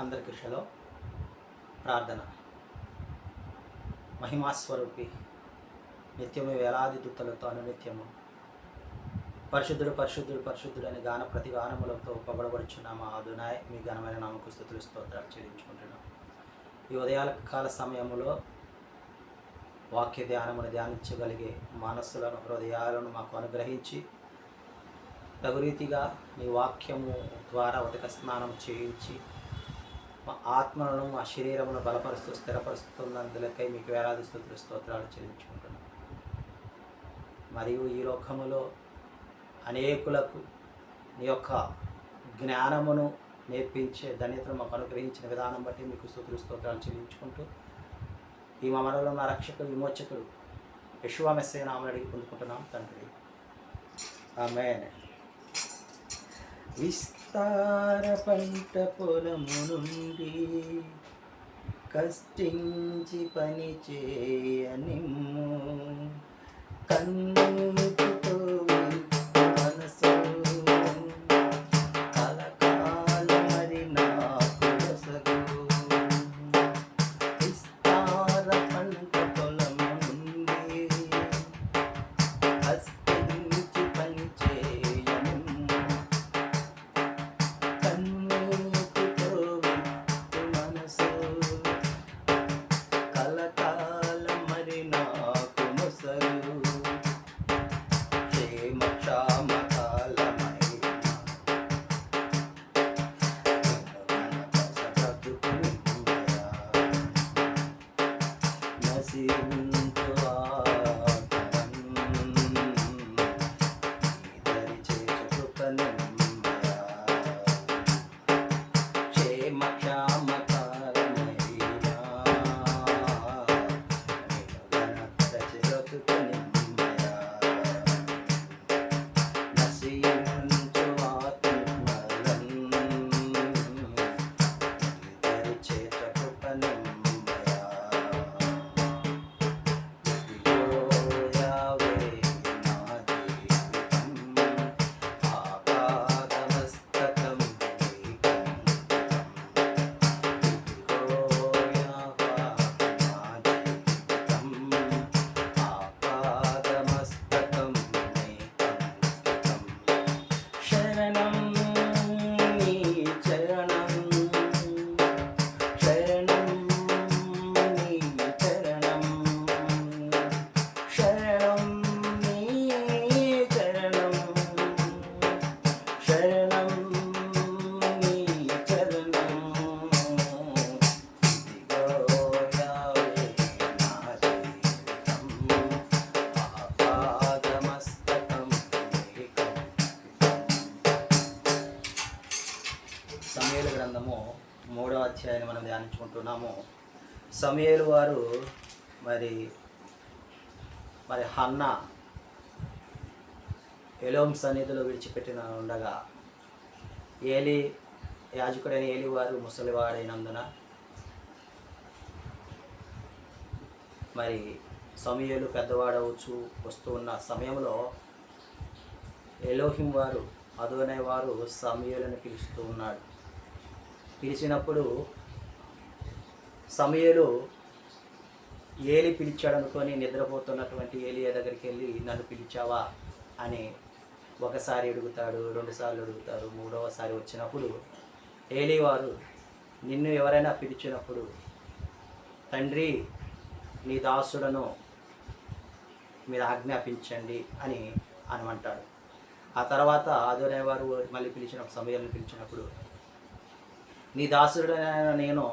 అందరికి షలో ప్రార్థన. మహిమాస్వరూపి నిత్యము వేలాది దుత్తలతో అనునిత్యము. పరిశుద్ధుడు పరిశుద్ధుడు పరిశుద్ధుడు అని గాన ప్రతి గానములతో పొగడబడుచున్నాము అదునాయ్. మీ ఘనమైన నామకు స్థుతులు స్తోత్రాలు చెల్లించుకుంటున్నాం. ఈ ఉదయాల కాల సమయంలో వాక్య ధ్యానమును ధ్యానించగలిగే మనస్సులను హృదయాలను మాకు అనుగ్రహించి తగు రీతిగా నీ వాక్యము ద్వారా ఉదక స్నానం చేయించి మా ఆత్మలను మా శరీరమును బలపరుస్తూ స్థిరపరుస్తున్నందులకై మీకు వేలాది స్థుతులు స్తోత్రాలు చెల్లించుకుంటున్నాం. మరియు ఈ లోకములో అనేకులకు నీ యొక్క జ్ఞానమును నేర్పించే ధన్యతను మాకు అనుగ్రహించిన విధానం బట్టి మీకు స్థుతులు స్తోత్రాలు చెల్లించుకుంటూ ఈ మమలలో నా రక్షకుడు విమోచకుడు యశువామెస్సే నామని అడిగి పొందుకుంటున్నాం తండ్రి. ఆమె విస్తార పంట పొలము నుండి కష్టించి పని చేయనిమ్ము కన్ను అధ్యాయాన్ని మనం ధ్యానించుకుంటున్నాము. సమయలు వారు మరి మరి హన్న ఎలోం సన్నిధిలో విడిచిపెట్టిన ఉండగా ఏలి యాజకుడైన ఏలి వారు ముసలివాడైనందున మరి సమయలు పెద్దవాడవచ్చు వస్తూ ఉన్న సమయంలో ఎలోహిం వారు అదోనే వారు సమయలను పిలుస్తూ ఉన్నాడు. పిలిచినప్పుడు సమయలు ఏలి పిలిచాడనుకొని నిద్రపోతున్నటువంటి ఏలియా దగ్గరికి వెళ్ళి నన్ను పిలిచావా? అని ఒకసారి అడుగుతాడు రెండుసార్లు అడుగుతాడు మూడవసారి వచ్చినప్పుడు ఏలి వారు నిన్ను ఎవరైనా పిలిచినప్పుడు తండ్రి నీ దాసుడను మీరు ఆజ్ఞాపించండి అని అనమంటాడు. ఆ తర్వాత ఆదోనే వారు మళ్ళీ పిలిచిన సమయాలను పిలిచినప్పుడు నీ దాసుడైన నేను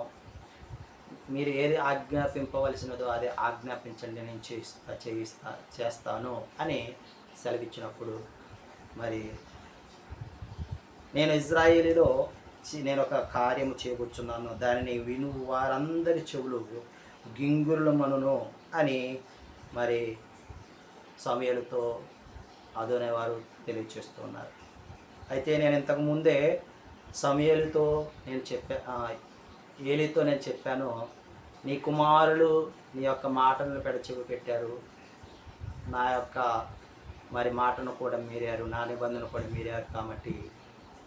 మీరు ఏది ఆజ్ఞాపింపవలసినదో అదే ఆజ్ఞాపించండి నేను చేయిస్తా చేయిస్తా చేస్తాను అని సెలవిచ్చినప్పుడు మరి నేను ఇజ్రాయేలీలో నేను ఒక కార్యము చేయబోతున్నాను దానిని విను వారందరి చెవులు గింగురుల మనును అని మరి సమయాలతో అదోనేవారు తెలియచేస్తున్నారు అయితే నేను ఇంతకుముందే సమయలతో నేను చెప్పా ఏలితో నేను చెప్పాను నీ కుమారులు నీ యొక్క మాటలను పెడచెవి పెట్టారు. నా యొక్క మరి మాటను కూడా మీరారు నా నిబంధన కూడా మీరారు కాబట్టి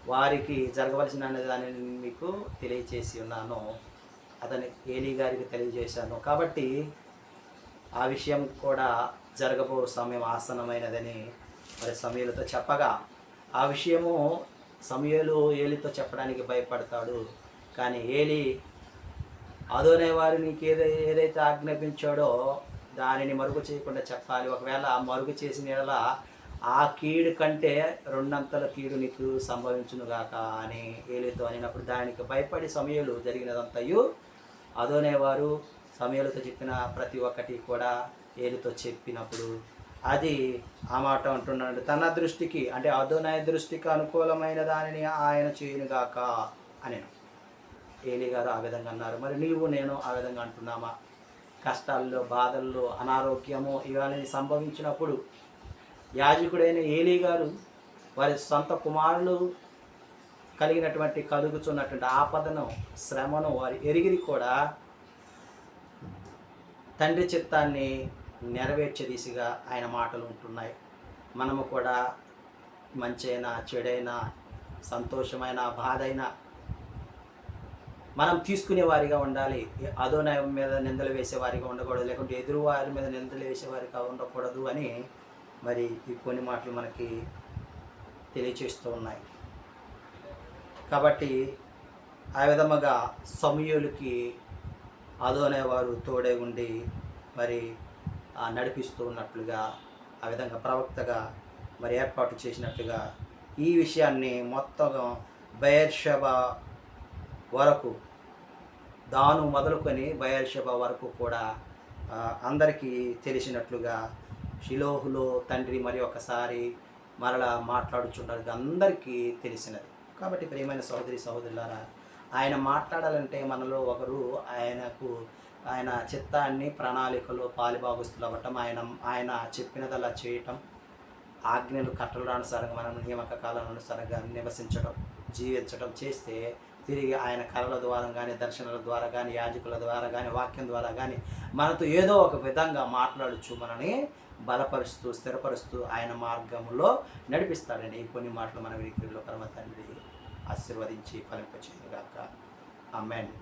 వారికి జరగవలసిన దానిని మీకు తెలియచేసి ఉన్నాను. అతని ఏలీ గారికి తెలియజేశాను. కాబట్టి ఆ విషయం కూడా జరగబో సమయం ఆసనమైనదని మరి సమయలతో చెప్పగా ఆ విషయము సమయలు ఏలితో చెప్పడానికి భయపడతాడు. కానీ ఏలి అదోనే వారు నీకు ఏదై ఏదైతే ఆజ్ఞాపించాడో దానిని మరుగు చేయకుండా చెప్పాలి. ఒకవేళ మరుగు చేసిన యెడల ఆ కీడు కంటే రెండంతల కీడు నీకు సంభవించునుగాక అని ఏలితో అనినప్పుడు దానికి భయపడి సమయలు జరిగినదంతయు అదోనే వారు సమయాలతో చెప్పిన ప్రతి ఒక్కటి కూడా ఏలితో చెప్పినప్పుడు అది ఆ మాట అంటున్నాడు. తన దృష్టికి అంటే అదోనాయ దృష్టికి అనుకూలమైన దానిని ఆయన చేయనుగాక అని ఏలి గారు ఆ విధంగా అన్నారు. మరి నీవు నేను ఆ విధంగా అంటున్నామా? కష్టాల్లో బాధల్లో అనారోగ్యము ఇవన్నీ సంభవించినప్పుడు యాజకుడైన ఏలీ గారు వారి సొంత కుమారులు కలిగినటువంటి కలుగుతున్నటువంటి ఆపదను శ్రమను వారు ఎరిగిరి కూడా తండ్రి చిత్తాన్ని నెరవేర్చే దిశగా ఆయన మాటలు ఉంటున్నాయి. మనము కూడా మంచైనా చెడైనా సంతోషమైన బాధ అయినా మనం తీసుకునే వారిగా ఉండాలి. అదోనాయం మీద నిందలు వేసేవారిగా ఉండకూడదు లేకుంటే ఎదురు వారి మీద నిందలు వేసేవారిగా ఉండకూడదు అని మరి ఈ కొన్ని మాటలు మనకి తెలియచేస్తూ ఉన్నాయి. కాబట్టి ఆ విధముగా సమయులకి అదోనే వారు తోడే ఉండి మరి నడిపిస్తూ ఉన్నట్లుగా ఆ విధంగా ప్రవక్తగా మరి ఏర్పాటు చేసినట్లుగా ఈ విషయాన్ని మొత్తం బయర్షబ వరకు దాను మొదలుకొని బయర్షబ వరకు కూడా అందరికీ తెలిసినట్లుగా షిలోహులో తండ్రి మరి ఒకసారి మరలా మాట్లాడుచుండగా అందరికీ తెలిసినది. కాబట్టి ప్రియమైన సహోదరి సహోదరులారా ఆయన మాట్లాడాలంటే మనలో ఒకరు ఆయనకు ఆయన చిత్తాన్ని ప్రణాళికలు పాలిభాగస్తులు అవ్వటం ఆయన ఆయన చెప్పినదలా చేయటం ఆజ్ఞలు కట్టలనుసారంగా మనం నియామక కాలనుసారంగా నివసించడం జీవించడం చేస్తే తిరిగి ఆయన కళల ద్వారా కానీ దర్శనాల ద్వారా కానీ యాజకుల ద్వారా కానీ వాక్యం ద్వారా కానీ మనతో ఏదో ఒక విధంగా మాట్లాడుచు మనని బలపరుస్తూ స్థిరపరుస్తూ ఆయన మార్గంలో నడిపిస్తాడని కొన్ని మాటలు మన వినికిడిలో పరమ తండ్రి ఆశీర్వదించి ఫలింపచేయగాక అమెన్